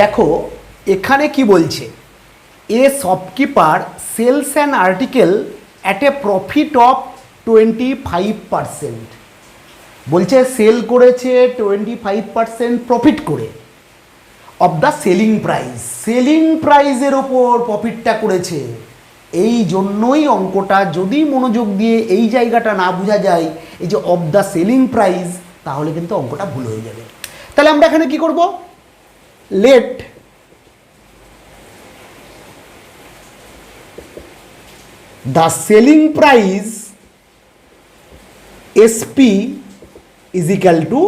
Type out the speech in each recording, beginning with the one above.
দেখো, এখানে কি বলছে? A shopkeeper sells and article at a profit of twenty five percent বলছে সেল করেছে টোয়েন্টি ফাইভ পারসেন্ট প্রফিট করে of the selling price selling প্রাইসের ওপর প্রফিটটা করেছে। এই জন্যই অঙ্কটা যদি মনোযোগ দিয়ে এই জায়গাটা না বোঝা যায়, এই যে অফ দ্য সেলিং প্রাইস তাহলে কিন্তু অঙ্কটা ভুল হয়ে যাবে। তাহলে আমরা এখানে কি করব? Let. The selling price SP is equal to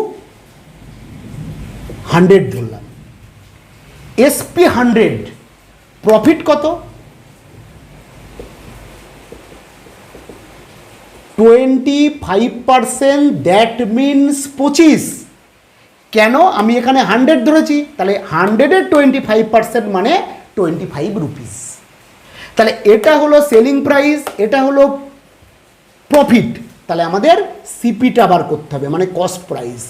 hundred ধরলাম এসপি হান্ড্রেড, প্রফিট কত? Twenty five percent, that means পঁচিশ। কেন আমি এখানে হান্ড্রেড ধরেছি? তাহলে হান্ড্রেডের টোয়েন্টি ফাইভ পার্সেন্ট মানে টোয়েন্টি ফাইভ রুপিস তাহলে এটা হলো সেলিং প্রাইস এটা হলো প্রফিট তাহলে আমাদের সিপিটা বার করতে হবে মানে কস্ট প্রাইস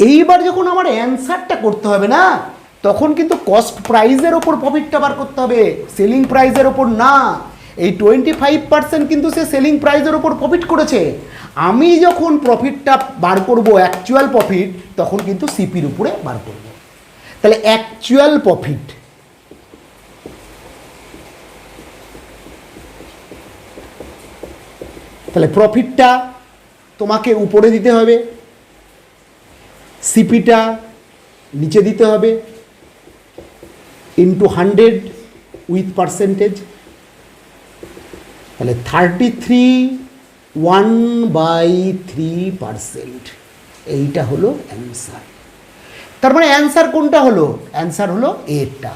এইবার যখন আমার অ্যান্সারটা করতে হবে না, তখন কিন্তু কস্ট প্রাইজের ওপর প্রফিটটা বার করতে হবে সেলিং প্রাইজের ওপর না। এই টোয়েন্টি ফাইভ পার্সেন্ট কিন্তু সে সেলিং প্রাইসের ওপর প্রফিট করেছে। আমি যখন প্রফিটটা বার করব অ্যাকচুয়াল প্রফিট তখন কিন্তু সিপির উপরে বার করব। তাহলে অ্যাকচুয়াল প্রফিট তাহলে প্রফিটটা তোমাকে উপরে দিতে হবে সিপিটা নিচে দিতে হবে ইন্টু হান্ড্রেড উইথ পার্সেন্টেজ তাহলে thirty three one by three percent এইটা হলো অ্যান্সার তার মানে অ্যান্সার কোনটা হলো? অ্যান্সার হলো এটা